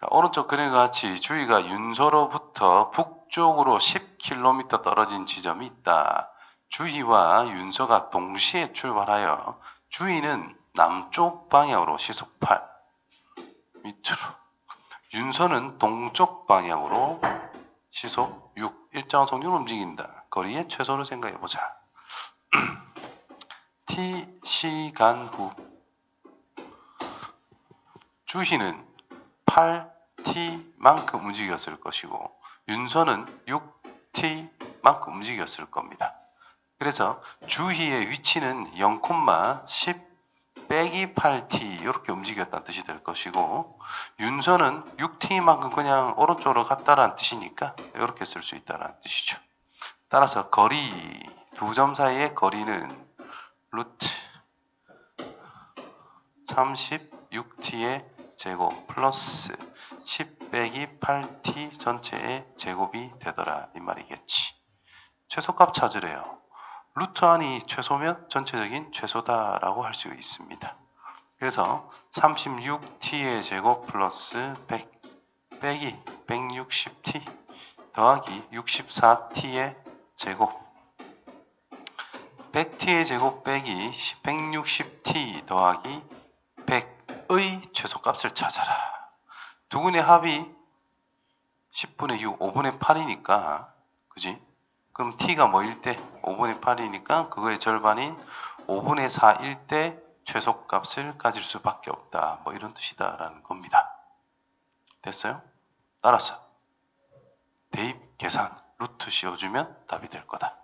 자, 오른쪽 그림과 같이 주위가 윤서로부터 북쪽으로 10km 떨어진 지점이 있다. 주위와 윤서가 동시에 출발하여 주위는 남쪽 방향으로 시속 8 밑으로 윤서는 동쪽 방향으로 시속 6 일정한 속력으로 움직인다. 거리의 최소를 생각해 보자. t 시간 후 주희는 8t만큼 움직였을 것이고 윤서는 6t만큼 움직였을 겁니다. 그래서 주희의 위치는 0,10 빼기 8t 이렇게 움직였다는 뜻이 될 것이고 윤서는 6t만큼 그냥 오른쪽으로 갔다라는 뜻이니까 이렇게 쓸 수 있다는 뜻이죠. 따라서 거리 두 점 사이의 거리는 루트 36t의 제곱 플러스 10 빼기 8t 전체의 제곱이 되더라 이 말이겠지. 최소값 찾으래요. 루트 안이 최소면 전체적인 최소다라고 할 수 있습니다. 그래서 36t의 제곱 플러스 100 빼기 160t 더하기 64t의 제곱 100t의 제곱 빼기 160t 더하기 100의 최소값을 찾아라. 두근의 합이 10분의 6, 5분의 8이니까 그지? 그럼 t가 뭐일 때? 5분의 8이니까 그거의 절반인 5분의 4일 때 최소값을 가질 수밖에 없다. 뭐 이런 뜻이다라는 겁니다. 됐어요? 따라서 대입 계산 루트 씌워주면 답이 될 거다.